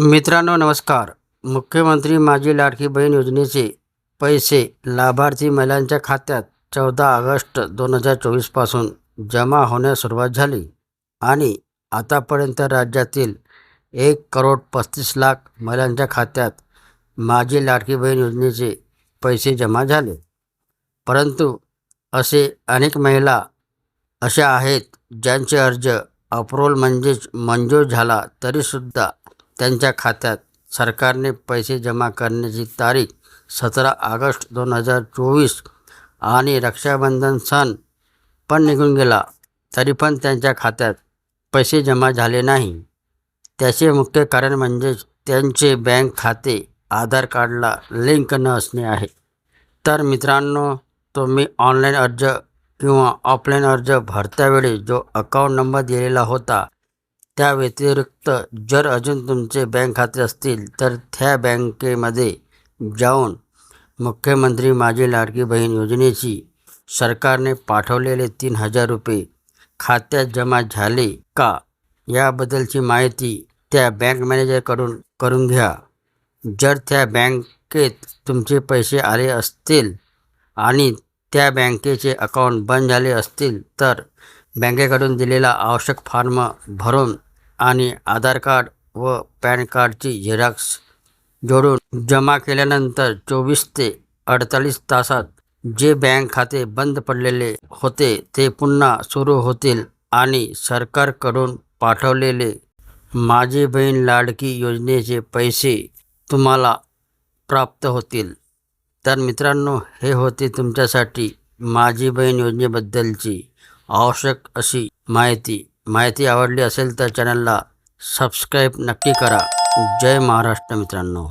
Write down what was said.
मित्रांनो नमस्कार. मुख्यमंत्री माझी लाडकी बहीण योजनेचे पैसे लाभार्थी महिलांच्या खात्यात चौदा ऑगस्ट दोन हजार चोवीसपासून जमा होण्यास सुरुवात झाली आणि आतापर्यंत राज्यातील एक करोड पस्तीस लाख महिलांच्या खात्यात माझी लाडकी बहीण योजनेचे पैसे जमा झाले. परंतु असे अनेक महिला अशा आहेत ज्यांचे अर्ज अप्रूव्हल म्हणजेच मंजूर झाला तरीसुद्धा त्यांच्या खात्यात सरकारने पैसे जमा करण्याची तारीख सतरा ऑगस्ट दोन हजार चोवीस आणि रक्षाबंधन सण पण निघून गेला. तरी पण त्यांच्या खात्यात पैसे जमा झाले नाही. त्याचे मुख्य कारण म्हणजेच त्यांचे बँक खाते आधार कार्डला लिंक न असणे आहे. तर मित्रांनो तुम्ही ऑनलाईन अर्ज किंवा ऑफलाईन अर्ज भरतावेळी जो अकाउंट नंबर दिलेला होता त्या व्यतिरिक्त जर अजून तुमचे बँक खाते असतील तर त्या बँकेमध्ये जाऊन मुख्यमंत्री माझी लाडकी बहीण योजनेची सरकारने पाठवलेले तीन हजार रुपये खात्यात जमा झाले का याबद्दलची माहिती त्या बँक मॅनेजरकडून करून घ्या. जर त्या बँकेत तुमचे पैसे आले असतील आणि त्या बँकेचे अकाउंट बंद झाले असतील तर बँकेकडून दिलेला आवश्यक फॉर्म भरून आणि आधार कार्ड व पॅन कार्डची झेरॉक्स जोडून जमा केल्यानंतर चोवीस ते अडतालीस तासात जे बँक खाते बंद पडलेले होते ते पुन्हा सुरू होतील आणि सरकारकडून पाठवलेले माझी बहीण लाडकी योजनेचे पैसे तुम्हाला प्राप्त होतील. तर मित्रांनो हे होते तुमच्यासाठी माझी बहीण योजनेबद्दलची आवश्यक अशी माहिती. माहिती आवडली असेल तर चॅनलला सबस्क्राईब नक्की करा जय महाराष्ट्र मित्रांनो